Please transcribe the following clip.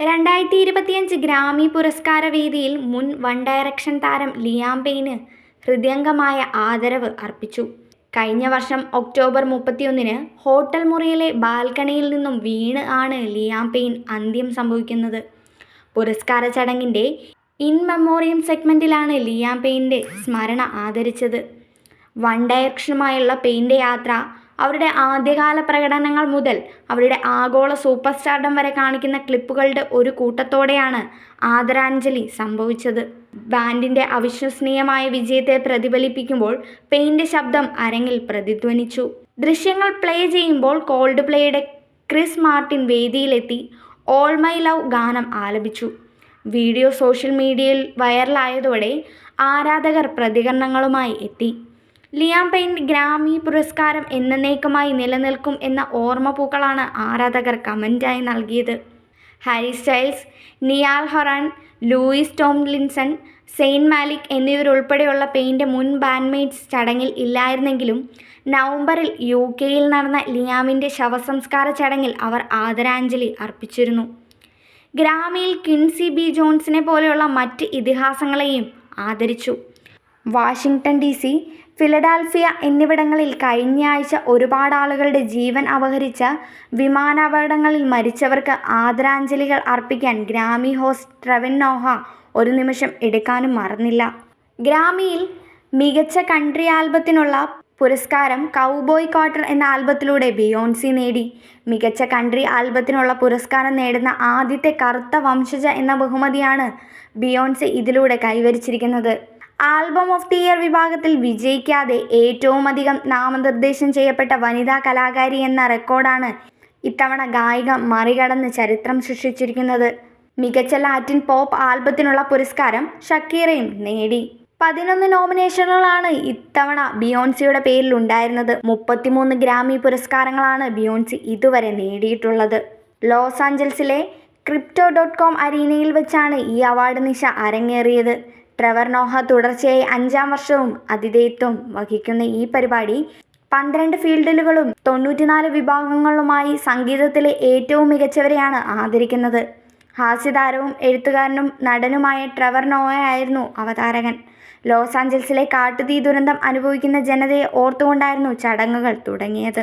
രണ്ടായിരത്തി ഇരുപത്തിയഞ്ച് ഗ്രാമി പുരസ്കാര വേദിയിൽ മുൻ വൺ ഡയറക്ഷൻ താരം ലിയാം പെയ്ന് ഹൃദയംഗമായ ആദരവ് അർപ്പിച്ചു. കഴിഞ്ഞ വർഷം ഒക്ടോബർ മുപ്പത്തിയൊന്നിന് ഹോട്ടൽ മുറിയിലെ ബാൽക്കണിയിൽ നിന്നും വീണ് ആണ് ലിയാം പെയ്ൻ അന്ത്യം സംഭവിക്കുന്നത്. പുരസ്കാര ചടങ്ങിന്റെ ഇൻ മെമ്മോറിയം സെഗ്മെന്റിലാണ് ലിയാം പെയ്ന്റെ സ്മരണ ആദരിച്ചത്. വൺ ഡയറക്ഷനുമായുള്ള പെയിന്റെ യാത്ര അവരുടെ ആദ്യകാല പ്രകടനങ്ങൾ മുതൽ അവരുടെ ആഗോള സൂപ്പർ സ്റ്റാർഡം വരെ കാണിക്കുന്ന ക്ലിപ്പുകളുടെ ഒരു കൂട്ടത്തോടെയാണ് ആദരാഞ്ജലി സംഭവിച്ചത്. ബാൻഡിന്റെ അവിശ്വസനീയമായ വിജയത്തെ പ്രതിഫലിപ്പിക്കുമ്പോൾ പെയിന്റെ ശബ്ദം അരങ്ങിൽ പ്രതിധ്വനിച്ചു. ദൃശ്യങ്ങൾ പ്ലേ ചെയ്യുമ്പോൾ കോൾഡ് പ്ലേയുടെ ക്രിസ് മാർട്ടിൻ വേദിയിലെത്തി ഓൾ മൈ ലവ് ഗാനം ആലപിച്ചു. വീഡിയോ സോഷ്യൽ മീഡിയയിൽ വൈറലായതോടെ ആരാധകർ പ്രതികരണങ്ങളുമായി എത്തി. ലിയാം പെയിൻ ഗ്രാമി പുരസ്കാരം എന്നേക്കുമായി നിലനിൽക്കും എന്ന ഓർമ്മ പൂക്കളാണ് ആരാധകർ കമന്റായി നൽകിയത്. Harry Styles Niall Horan Louis Tomlinson Zayn Malik എന്നിവരുൾപ്പെടെയുള്ള പെയിന്റെ മുൻ ബാൻഡ്മേറ്റ്സ് ചടങ്ങിൽ ഇല്ലായിരുന്നെങ്കിലും നവംബറിൽ യു കെയിൽ നടന്ന ലിയാമിന്റെ ശവസംസ്കാര ചടങ്ങിൽ അവർ ആദരാഞ്ജലി അർപ്പിച്ചിരുന്നു. ഗ്രാമിയിൽ കിൻസി ബി ജോൺസിനെ പോലെയുള്ള മറ്റ് ഇതിഹാസങ്ങളെയും ആദരിച്ചു. വാഷിംഗ്ടൺ ഡി സി ഫിലഡാൽഫിയ എന്നിവിടങ്ങളിൽ കഴിഞ്ഞയാഴ്ച ഒരുപാട് ആളുകളുടെ ജീവൻ അപഹരിച്ച വിമാനാപകടങ്ങളിൽ മരിച്ചവർക്ക് ആദരാഞ്ജലികൾ അർപ്പിക്കാൻ ഗ്രാമി ഹോസ്റ്റ് ട്രെവൻ നോഹ ഒരു നിമിഷം എടുക്കാനും മറന്നില്ല. ഗ്രാമിയിൽ മികച്ച കൺട്രി ആൽബത്തിനുള്ള പുരസ്കാരം കൗബോയ് ക്വാർട്ടർ എന്ന ആൽബത്തിലൂടെ ബിയോൺസി നേടി. മികച്ച കൺട്രി ആൽബത്തിനുള്ള പുരസ്കാരം നേടുന്ന ആദ്യത്തെ കറുത്ത വംശജ എന്ന ബഹുമതിയാണ് ബിയോൺസി ഇതിലൂടെ കൈവരിച്ചിരിക്കുന്നത്. ആൽബം ഓഫ് ദി ഇയർ വിഭാഗത്തിൽ വിജയിക്കാതെ ഏറ്റവും അധികം നാമനിർദ്ദേശം ചെയ്യപ്പെട്ട വനിതാ കലാകാരി എന്ന റെക്കോർഡാണ് ഇത്തവണ ഗായിക മറികടന്ന് ചരിത്രം സൃഷ്ടിച്ചിരിക്കുന്നത്. മികച്ച ലാറ്റിൻ പോപ്പ് ആൽബത്തിനുള്ള പുരസ്കാരം ഷക്കീറയും നേടി. പതിനൊന്ന് നോമിനേഷനുകളാണ് ഇത്തവണ ബിയോൺസിയുടെ പേരിൽ ഉണ്ടായിരുന്നത്. മുപ്പത്തിമൂന്ന് ഗ്രാമി പുരസ്കാരങ്ങളാണ് ബിയോൺസി ഇതുവരെ നേടിയിട്ടുള്ളത്. ലോസ് ആഞ്ചൽസിലെ ക്രിപ്റ്റോ ഡോട്ട് കോം അരീനയിൽ വെച്ചാണ് ഈ അവാർഡ് നിശ അരങ്ങേറിയത്. ട്രെവർ നോഹ തുടർച്ചയായി അഞ്ചാം വർഷവും അതിഥേയത്വം വഹിക്കുന്ന ഈ പരിപാടി പന്ത്രണ്ട് ഫീൽഡുകളും തൊണ്ണൂറ്റിനാല് വിഭാഗങ്ങളുമായി സംഗീതത്തിലെ ഏറ്റവും മികച്ചവരെയാണ് ആദരിക്കുന്നത്. ഹാസ്യതാരവും എഴുത്തുകാരനും നടനുമായ ട്രെവർ നോവയായിരുന്നു അവതാരകൻ. ലോസ് ആഞ്ചൽസിലെ കാട്ടുതീ ദുരന്തം അനുഭവിക്കുന്ന ജനതയെ ഓർത്തുകൊണ്ടായിരുന്നു ചടങ്ങുകൾ തുടങ്ങിയത്.